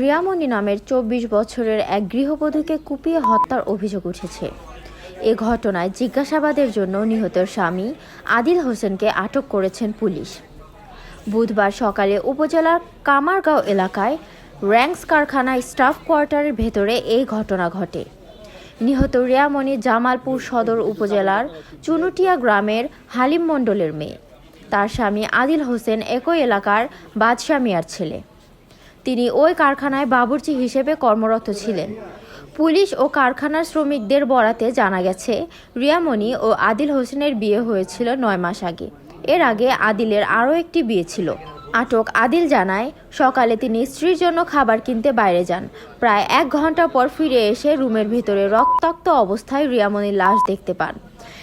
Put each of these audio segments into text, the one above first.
রিয়ামণি নামের চব্বিশ বছরের এক গৃহবধূকে কুপিয়ে হত্যার অভিযোগ উঠেছে। এ ঘটনায় জিজ্ঞাসাবাদের জন্য নিহতের স্বামী আদিল হোসেনকে আটক করেছেন পুলিশ। বুধবার সকালে উপজেলার কামারগাঁও এলাকায় র্যাঙ্কস কারখানায় স্টাফ কোয়ার্টারের ভেতরে এই ঘটনা ঘটে। নিহত রিয়ামণি জামালপুর সদর উপজেলার চুনুটিয়া গ্রামের হালিম মণ্ডলের মেয়ে। তার স্বামী আদিল হোসেন একই এলাকার বাদশা মিয়ার ছেলে। তিনি ওই কারখানায় বাবুর্চি হিসেবে কর্মরত ছিলেন। পুলিশ ও কারখানার শ্রমিকদের বরাতে জানা গেছে, রিয়ামণি ও আদিল হোসেনের বিয়ে হয়েছিল নয় মাস আগে। এর আগে আদিলের আরও একটি বিয়ে ছিল। আটক আদিল জানায়, সকালে তিনি স্ত্রীর জন্য খাবার কিনতে বাইরে যান। প্রায় এক ঘণ্টা পর ফিরে এসে রুমের ভিতরে রক্তাক্ত অবস্থায় রিয়ামণির লাশ দেখতে পান।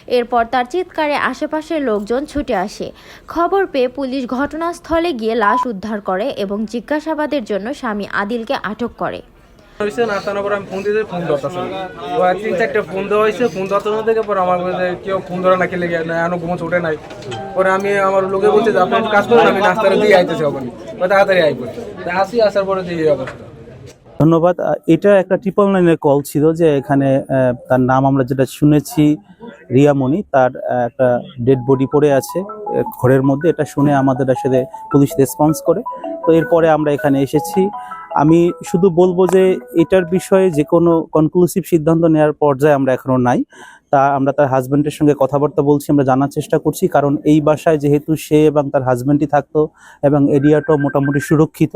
এরপর তার চিৎকারে আশেপাশের লোকজন ছুটে আসে। খবর পেয়ে পুলিশ ঘটনাস্থলে গিয়ে লাশ উদ্ধার করে এবং জিজ্ঞাসাবাদের জন্য স্বামী আদিলকে আটক করে। হয়েছে আমি ফোন দিতে ফোন ধরতেছে। ও তিন চারটে ফোন দেওয়া হয়েছে ফোন ধরতে না পরে আমার বলছে কেউ ফোন ধরে না খেলে না এখনও ঘুমো ওঠে নাই। পরে আমি আমার লোকে বলছে যে আপনি কাজ করেন আমি নাস্তাটা দিয়ে আইতেছি ওখানে। তাড়াতাড়ি আই পড়ে। আসি আসার পরে যে এই অবস্থা। ধন্যবাদ। এটা একটা ট্রিপল নাইনের কল ছিল যে এখানে আহ, তার নাম আমরা যেটা শুনেছি রিয়ামণি, তার একটা ডেড বডি পড়ে আছে ঘরের মধ্যে। এটা শুনে আমাদের আসলে পুলিশ রেসপন্স করে। তো এরপরে আমরা এখানে এসেছি। আমি শুধু বলব যে, এটার বিষয়ে যে কোনো কনক্লুসিভ সিদ্ধান্ত নেওয়ার পর্যায়ে আমরা এখনও নাই। তা আমরা তার হাজব্যান্ডের সঙ্গে কথাবার্তা বলছি, আমরা জানার চেষ্টা করছি। কারণ এই বাসায় যেহেতু সে এবং তার হাজব্যান্ডই থাকতো এবং এরিয়াটাও মোটামুটি সুরক্ষিত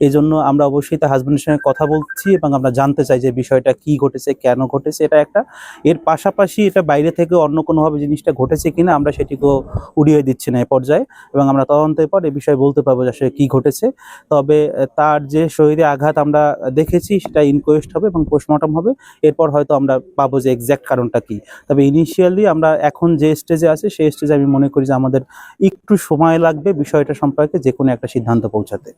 এই জন্য আমরা অবশ্যই তার হাজব্যান্ডের সঙ্গে কথা বলছি এবং আমরা জানতে চাই যে বিষয়টা কি ঘটেছে, কেন ঘটেছে, এটা একটা। এর পাশাপাশি এটা বাইরে থেকে অন্য কোনোভাবে জিনিসটা ঘটেছে কিনা আমরা সেটিকেও উড়িয়ে দিচ্ছি না এ পর্যায়ে এবং আমরা তদন্তের পর এ বিষয়ে বলতে পারব যে আসলে কী ঘটেছে। তবে তার যে শরীরে আঘাত আমরা দেখেছি সেটা ইনকোয়েস্ট হবে এবং পোস্টমর্টম হবে। এরপর হয়তো আমরা পাবো যে এক্স্যাক্ট কারণটা কি। তবে ইনিশিয়ালি আমরা এখন যে স্টেজে আছে, সেই স্টেজে আমি মনে করি যে আমাদের একটু সময় লাগবে বিষয়টা সম্পর্কে যে কোনো একটা সিদ্ধান্ত পৌঁছাতে।